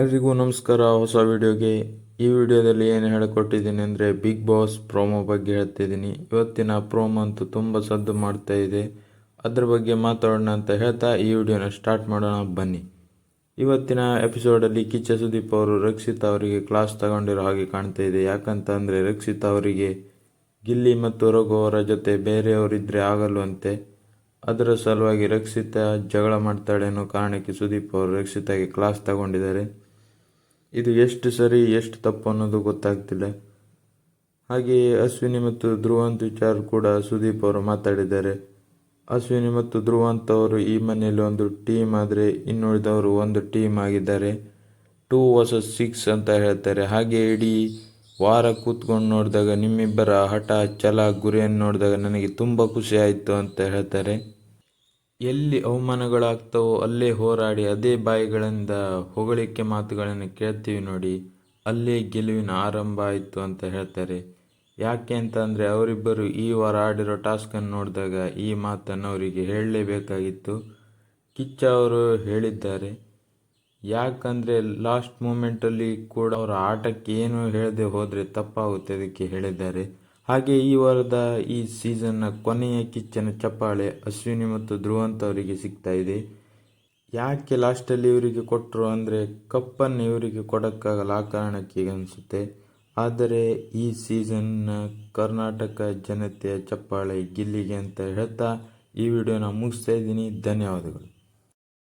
ಎಲ್ರಿಗೂ ನಮಸ್ಕಾರ. ಹೊಸ ವಿಡಿಯೋಗೆ ಈ ವಿಡಿಯೋದಲ್ಲಿ ಏನು ಹೇಳಿಕೊಟ್ಟಿದ್ದೀನಿ ಅಂದರೆ ಬಿಗ್ ಬಾಸ್ ಪ್ರೋಮೋ ಬಗ್ಗೆ ಹೇಳ್ತಿದ್ದೀನಿ. ಇವತ್ತಿನ ಪ್ರೋಮೋ ಅಂತೂ ತುಂಬ ಸದ್ದು ಮಾಡ್ತಾ ಇದೆ. ಅದ್ರ ಬಗ್ಗೆ ಮಾತಾಡೋಣ ಅಂತ ಹೇಳ್ತಾ ಈ ವಿಡಿಯೋನ ಸ್ಟಾರ್ಟ್ ಮಾಡೋಣ. ಬನ್ನಿ. ಇವತ್ತಿನ ಎಪಿಸೋಡಲ್ಲಿ ಕಿಚ್ಚ ಸುದೀಪ್ ಅವರು ರಕ್ಷಿತ್ ಅವರಿಗೆ ಕ್ಲಾಸ್ ತಗೊಂಡಿರೋ ಹಾಗೆ ಕಾಣ್ತಾ ಇದೆ. ಯಾಕಂತ ಅಂದರೆ ರಕ್ಷಿತ್ ಅವರಿಗೆ ಗಿಲ್ಲಿ ಮತ್ತು ರಘು ಅವರ ಜೊತೆ ಬೇರೆಯವರಿದ್ದರೆ ಆಗಲ್ವಂತೆ. ಅದರ ಸಲುವಾಗಿ ರಕ್ಷಿತ ಜಗಳ ಮಾಡ್ತಾಳೆ ಅನ್ನೋ ಕಾರಣಕ್ಕೆ ಸುದೀಪ್ ಅವರು ರಕ್ಷಿತಾಗೆ ಕ್ಲಾಸ್ ತಗೊಂಡಿದ್ದಾರೆ. ಇದು ಎಷ್ಟು ಸರಿ, ಎಷ್ಟು ತಪ್ಪು ಅನ್ನೋದು ಗೊತ್ತಾಗ್ತಿಲ್ಲ. ಹಾಗೆಯೇ ಅಶ್ವಿನಿ ಮತ್ತು ಧ್ರುವಂತ್ ವಿಚಾರ ಕೂಡ ಸುದೀಪ್ ಅವರು ಮಾತಾಡಿದ್ದಾರೆ. ಅಶ್ವಿನಿ ಮತ್ತು ಧ್ರುವಂತ್ ಅವರು ಈ ಮನೆಯಲ್ಲಿ ಒಂದು ಟೀಮ್ ಆದರೆ ಇನ್ನುಳಿದವರು ಒಂದು ಟೀಮ್ ಆಗಿದ್ದಾರೆ. ಟೂ ವರ್ಸಸ್ ಸಿಕ್ಸ್ ಅಂತ ಹೇಳ್ತಾರೆ. ಹಾಗೆ ಇಡೀ ವಾರ ಕೂತ್ಕೊಂಡು ನೋಡಿದಾಗ ನಿಮ್ಮಿಬ್ಬರ ಹಠ, ಛಲ, ಗುರಿಯನ್ನು ನೋಡಿದಾಗ ನನಗೆ ತುಂಬ ಖುಷಿ ಆಯಿತು ಅಂತ ಹೇಳ್ತಾರೆ. ಎಲ್ಲಿ ಅವಮಾನಗಳಾಗ್ತವೋ ಅಲ್ಲೇ ಹೋರಾಡಿ ಅದೇ ಬಾಯಿಗಳಿಂದ ಹೊಗಳಿಕೆ ಮಾತುಗಳನ್ನು ಕೇಳ್ತೀವಿ ನೋಡಿ, ಅಲ್ಲೇ ಗೆಲುವಿನ ಆರಂಭ ಆಯಿತು ಅಂತ ಹೇಳ್ತಾರೆ. ಯಾಕೆ ಅಂತಂದರೆ ಅವರಿಬ್ಬರು ಈ ವಾರ ಆಡಿರೋ ಟಾಸ್ಕನ್ನು ನೋಡಿದಾಗ ಈ ಮಾತನ್ನು ಅವರಿಗೆ ಹೇಳಲೇಬೇಕಾಗಿತ್ತು. ಕಿಚ್ಚ ಅವರು ಹೇಳಿದ್ದಾರೆ, ಯಾಕಂದರೆ ಲಾಸ್ಟ್ ಮೂಮೆಂಟಲ್ಲಿ ಕೂಡ ಅವರ ಆಟಕ್ಕೆ ಏನು ಹೇಳದೆ ಹೋದರೆ ತಪ್ಪಾಗುತ್ತೆ ಅದಕ್ಕೆ ಹೇಳಿದ್ದಾರೆ. ಹಾಗೆ ಈ ವಾರದ ಈ ಸೀಸನ್ನ ಕೊನೆಯ ಕಿಚ್ಚನ ಚಪ್ಪಾಳೆ ಅಶ್ವಿನಿ ಮತ್ತು ಧ್ರುವಂತ್ ಅವರಿಗೆ ಸಿಗ್ತಾ ಇದೆ. ಯಾಕೆ ಲಾಸ್ಟಲ್ಲಿ ಇವರಿಗೆ ಕೊಟ್ಟರು ಅಂದರೆ ಕಪ್ಪನ್ನು ಇವರಿಗೆ ಕೊಡೋಕ್ಕಾಗಲ್ಲ ಆ ಕಾರಣಕ್ಕೆ ಅನಿಸುತ್ತೆ. ಆದರೆ ಈ ಸೀಸನ್ನ ಕರ್ನಾಟಕ ಜನತೆಯ ಚಪ್ಪಾಳೆ ಗಿಲ್ಲಿಗೆ ಅಂತ ಹೇಳ್ತಾ ಈ ವಿಡಿಯೋನ ಮುಗಿಸ್ತಾ ಇದ್ದೀನಿ. ಧನ್ಯವಾದಗಳು.